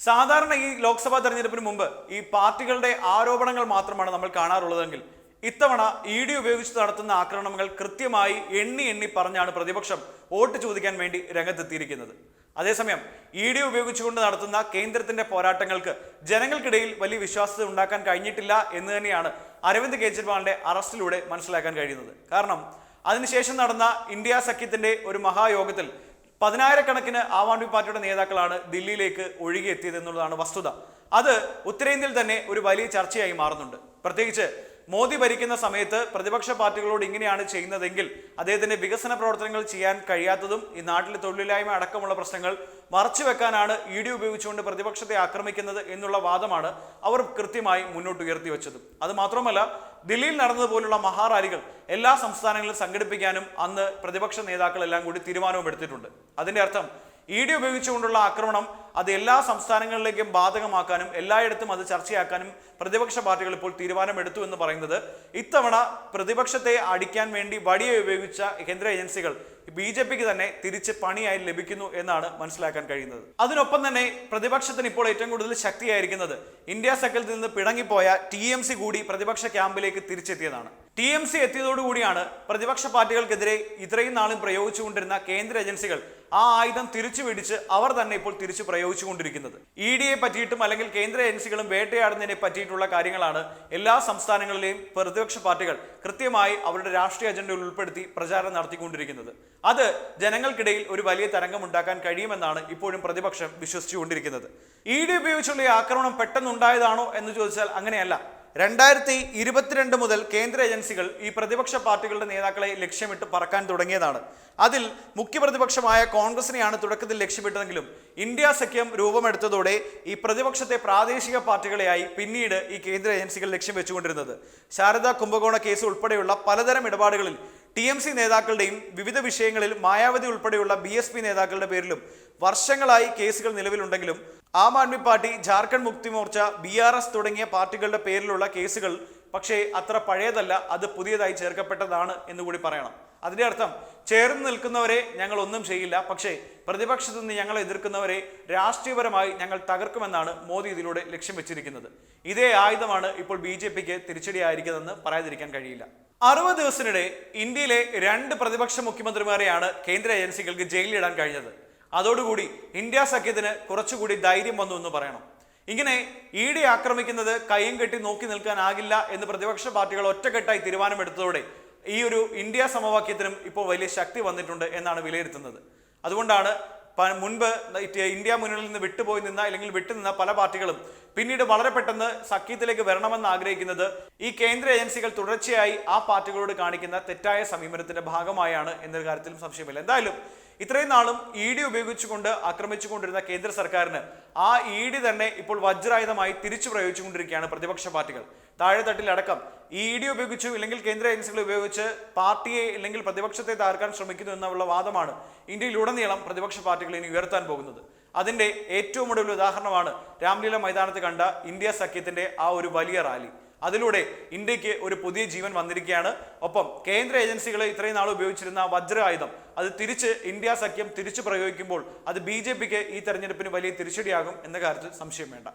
സാധാരണ ഈ ലോക്സഭാ തെരഞ്ഞെടുപ്പിന് മുമ്പ് ഈ പാർട്ടികളുടെ ആരോപണങ്ങൾ മാത്രമാണ് നമ്മൾ കാണാറുള്ളതെങ്കിൽ ഇത്തവണ ഇ ഡി ഉപയോഗിച്ച് നടത്തുന്ന ആക്രമണങ്ങൾ കൃത്യമായി എണ്ണി എണ്ണി പറഞ്ഞാണ് പ്രതിപക്ഷം വോട്ട് ചോദിക്കാൻ വേണ്ടി രംഗത്തെത്തിയിരിക്കുന്നത്. അതേസമയം ഇ ഡി ഉപയോഗിച്ചുകൊണ്ട് നടത്തുന്ന കേന്ദ്രത്തിന്റെ പോരാട്ടങ്ങൾക്ക് ജനങ്ങൾക്കിടയിൽ വലിയ വിശ്വാസ്യത ഉണ്ടാക്കാൻ കഴിഞ്ഞിട്ടില്ല എന്ന് തന്നെയാണ് അരവിന്ദ് കെജ്രിവാളിന്റെ അറസ്റ്റിലൂടെ മനസ്സിലാക്കാൻ കഴിയുന്നത്. കാരണം അതിനുശേഷം നടന്ന ഇന്ത്യ സഖ്യത്തിന്റെ ഒരു മഹായോഗത്തിൽ പതിനായിരക്കണക്കിന് ആം ആദ്മി പാർട്ടിയുടെ നേതാക്കളാണ് ദില്ലിയിലേക്ക് ഒഴുകിയെത്തിയത് എന്നുള്ളതാണ് വസ്തുത. അത് ഉത്തരേന്ത്യയിൽ തന്നെ ഒരു വലിയ ചർച്ചയായി മാറുന്നുണ്ട്. പ്രത്യേകിച്ച് മോദി ഭരിക്കുന്ന സമയത്ത് പ്രതിപക്ഷ പാർട്ടികളോട് ഇങ്ങനെയാണ് ചെയ്യുന്നതെങ്കിൽ അദ്ദേഹത്തിന്റെ വികസന പ്രവർത്തനങ്ങൾ ചെയ്യാൻ കഴിയാത്തതും ഈ നാട്ടിലെ തൊഴിലില്ലായ്മ അടക്കമുള്ള പ്രശ്നങ്ങൾ മറച്ചു വെക്കാനാണ് ഇ ഡി ഉപയോഗിച്ചുകൊണ്ട് പ്രതിപക്ഷത്തെ ആക്രമിക്കുന്നത് എന്നുള്ള വാദമാണ് അവർ കൃത്യമായി മുന്നോട്ട് ഉയർത്തി വെച്ചത്. അത് മാത്രമല്ല ദില്ലിയിൽ നടന്നതുപോലുള്ള മഹാറാലികൾ എല്ലാ സംസ്ഥാനങ്ങളിലും സംഘടിപ്പിക്കാനും അന്ന് പ്രതിപക്ഷ നേതാക്കളെല്ലാം കൂടി തീരുമാനവും എടുത്തിട്ടുണ്ട്. അതിന്റെ അർത്ഥം ഇ ഡി ഉപയോഗിച്ചുകൊണ്ടുള്ള ആക്രമണം അത് എല്ലാ സംസ്ഥാനങ്ങളിലേക്കും ബാധകമാക്കാനും എല്ലായിടത്തും അത് ചർച്ചയാക്കാനും പ്രതിപക്ഷ പാർട്ടികൾ ഇപ്പോൾ തീരുമാനമെടുത്തു എന്ന് പറയുന്നത് ഇത്തവണ പ്രതിപക്ഷത്തെ അടിക്കാൻ വേണ്ടി വടിയെ ഉപയോഗിച്ച കേന്ദ്ര ഏജൻസികൾ ബി ജെ പിക്ക് തന്നെ തിരിച്ച് പണിയായി ലഭിക്കുന്നു എന്നാണ് മനസ്സിലാക്കാൻ കഴിയുന്നത്. അതിനൊപ്പം തന്നെ പ്രതിപക്ഷത്തിന് ഇപ്പോൾ ഏറ്റവും കൂടുതൽ ശക്തിയായിരിക്കുന്നത് ഇന്ത്യ സഖ്യത്തിൽ നിന്ന് പിണങ്ങിപ്പോയ ടി കൂടി പ്രതിപക്ഷ ക്യാമ്പിലേക്ക് തിരിച്ചെത്തിയതാണ്. ടി എം സി എത്തിയതോടുകൂടിയാണ് പ്രതിപക്ഷ പാർട്ടികൾക്കെതിരെ ഇത്രയും നാളും പ്രയോഗിച്ചുകൊണ്ടിരുന്ന കേന്ദ്ര ഏജൻസികൾ ആ ആയുധം തിരിച്ചു പിടിച്ച് അവർ തന്നെ ഇപ്പോൾ തിരിച്ചു പ്രയോഗിച്ചുകൊണ്ടിരിക്കുന്നത്. ഇ ഡിയെ പറ്റിയിട്ടും അല്ലെങ്കിൽ കേന്ദ്ര ഏജൻസികളും വേട്ടയാടുന്നതിനെ പറ്റിയിട്ടുള്ള കാര്യങ്ങളാണ് എല്ലാ സംസ്ഥാനങ്ങളിലെയും പ്രതിപക്ഷ പാർട്ടികൾ കൃത്യമായി അവരുടെ രാഷ്ട്രീയ അജണ്ടയിൽ ഉൾപ്പെടുത്തി പ്രചാരണം നടത്തിക്കൊണ്ടിരിക്കുന്നത്. അത് ജനങ്ങൾക്കിടയിൽ ഒരു വലിയ തരംഗം ഉണ്ടാക്കാൻ കഴിയുമെന്നാണ് ഇപ്പോഴും പ്രതിപക്ഷം വിശ്വസിച്ചുകൊണ്ടിരിക്കുന്നത്. ഇ ഡി ഉപയോഗിച്ചുള്ള ഈ ആക്രമണം പെട്ടെന്നുണ്ടായതാണോ എന്ന് ചോദിച്ചാൽ അങ്ങനെയല്ല. രണ്ടായിരത്തി ഇരുപത്തിരണ്ട് മുതൽ കേന്ദ്ര ഏജൻസികൾ ഈ പ്രതിപക്ഷ പാർട്ടികളുടെ നേതാക്കളെ ലക്ഷ്യമിട്ട് പറക്കാൻ തുടങ്ങിയതാണ്. അതിൽ മുഖ്യപ്രതിപക്ഷമായ കോൺഗ്രസിനെയാണ് തുടക്കത്തിൽ ലക്ഷ്യമിട്ടതെങ്കിലും ഇന്ത്യ സഖ്യം രൂപമെടുത്തതോടെ ഈ പ്രതിപക്ഷത്തെ പ്രാദേശിക പാർട്ടികളെയായി പിന്നീട് ഈ കേന്ദ്ര ഏജൻസികൾ ലക്ഷ്യം വെച്ചുകൊണ്ടിരുന്നത്. ശാരദാ കുംഭകോണ കേസ് ഉൾപ്പെടെയുള്ള പലതരം ഇടപാടുകളിൽ ടി എം സി നേതാക്കളുടെയും വിവിധ വിഷയങ്ങളിൽ മായാവതി ഉൾപ്പെടെയുള്ള ബി എസ് പി നേതാക്കളുടെ പേരിലും വർഷങ്ങളായി കേസുകൾ നിലവിലുണ്ടെങ്കിലും Aam Aadmi party Jharkhand Mukti Morcha B R S തുടങ്ങിയ പാർട്ടികളുടെ പേരിലുള്ള കേസുകൾ പക്ഷേ അത്ര പഴയതല്ല അത് പുതിയതായി ചേർക്കപ്പെട്ടതാണ് എന്നുകൂടി പറയണം. അതിന്റെ അർത്ഥം ചേർന്ന് നിൽക്കുന്നവരെ ഞങ്ങൾ ഒന്നും ചെയ്യില്ല പക്ഷേ പ്രതിപക്ഷത്തു നിന്ന് ഞങ്ങളെ എതിർക്കുന്നവരെ രാഷ്ട്രീയപരമായി ഞങ്ങൾ തകർക്കുമെന്നാണ് മോദി ഇതിലൂടെ ലക്ഷ്യം വെച്ചിരിക്കുന്നത്. ഇതേ ആയുധമാണ് ഇപ്പോൾ ബി ജെ പിക്ക് തിരിച്ചടിയായിരിക്കുന്നതെന്ന് പറയാതിരിക്കാൻ കഴിയില്ല. അറുപത് ദിവസത്തിനിടെ ഇന്ത്യയിലെ രണ്ട് പ്രതിപക്ഷ മുഖ്യമന്ത്രിമാരെയാണ് കേന്ദ്ര ഏജൻസികൾക്ക് ജയിലിലിടാൻ കഴിഞ്ഞത്. അതോടുകൂടി ഇന്ത്യ സഖ്യത്തിന് കുറച്ചുകൂടി ധൈര്യം വന്നു എന്ന് പറയണം. ഇങ്ങനെ ഇ ഡി ആക്രമിക്കുന്നത് കയ്യും കെട്ടി നോക്കി നിൽക്കാനാകില്ല എന്ന് പ്രതിപക്ഷ പാർട്ടികൾ ഒറ്റക്കെട്ടായി തീരുമാനമെടുത്തതോടെ ഈ ഒരു ഇന്ത്യ സമവാക്യത്തിനും ഇപ്പോൾ വലിയ ശക്തി വന്നിട്ടുണ്ട് എന്നാണ് വിലയിരുത്തുന്നത്. അതുകൊണ്ടാണ് മുൻപ് ഇന്ത്യ മുന്നണിയിൽ നിന്ന് വിട്ടുപോയി നിന്ന അല്ലെങ്കിൽ വിട്ടുനിന്ന പല പാർട്ടികളും പിന്നീട് വളരെ പെട്ടെന്ന് സഖ്യത്തിലേക്ക് വരണമെന്ന് ആഗ്രഹിക്കുന്നത് ഈ കേന്ദ്ര ഏജൻസികൾ തുടർച്ചയായി ആ പാർട്ടികളോട് കാണിക്കുന്ന തെറ്റായ സമീപനത്തിന്റെ ഭാഗമായാണ് എന്നൊരു കാര്യത്തിലും സംശയമില്ല. എന്തായാലും ഇത്രയും നാളും ഇ ഡി ഉപയോഗിച്ചുകൊണ്ട് ആക്രമിച്ചുകൊണ്ടിരുന്ന കേന്ദ്ര സർക്കാരിന് ആ ഇ ഡി തന്നെ ഇപ്പോൾ വജ്രായുധമായി തിരിച്ചു പ്രയോഗിച്ചുകൊണ്ടിരിക്കുകയാണ് പ്രതിപക്ഷ പാർട്ടികൾ. താഴെത്തട്ടിലടക്കം ഈ ഇ ഡി ഉപയോഗിച്ചു ഇല്ലെങ്കിൽ കേന്ദ്ര ഏജൻസികൾ ഉപയോഗിച്ച് പാർട്ടിയെ ഇല്ലെങ്കിൽ പ്രതിപക്ഷത്തെ താർക്കാൻ ശ്രമിക്കുന്നു എന്നുള്ള വാദമാണ് ഇന്ത്യയിലുടനീളം പ്രതിപക്ഷ പാർട്ടികൾ ഇനി ഉയർത്താൻ പോകുന്നത്. അതിന്റെ ഏറ്റവും ഒടുവിൽ ഉദാഹരണമാണ് രാംലീല മൈതാനത്ത് കണ്ട ഇന്ത്യ സഖ്യത്തിന്റെ ആ ഒരു വലിയ റാലി. അതിലൂടെ ഇന്ത്യയ്ക്ക് ഒരു പുതിയ ജീവൻ വന്നിരിക്കുകയാണ്. ഒപ്പം കേന്ദ്ര ഏജൻസികൾ ഇത്രയും നാൾ ഉപയോഗിച്ചിരുന്ന വജ്ര ആയുധം അത് തിരിച്ച് ഇന്ത്യ സഖ്യം തിരിച്ചു പ്രയോഗിക്കുമ്പോൾ അത് ബി ഈ തെരഞ്ഞെടുപ്പിന് വലിയ തിരിച്ചടിയാകും എന്ന കാര്യത്തിൽ സംശയം വേണ്ട.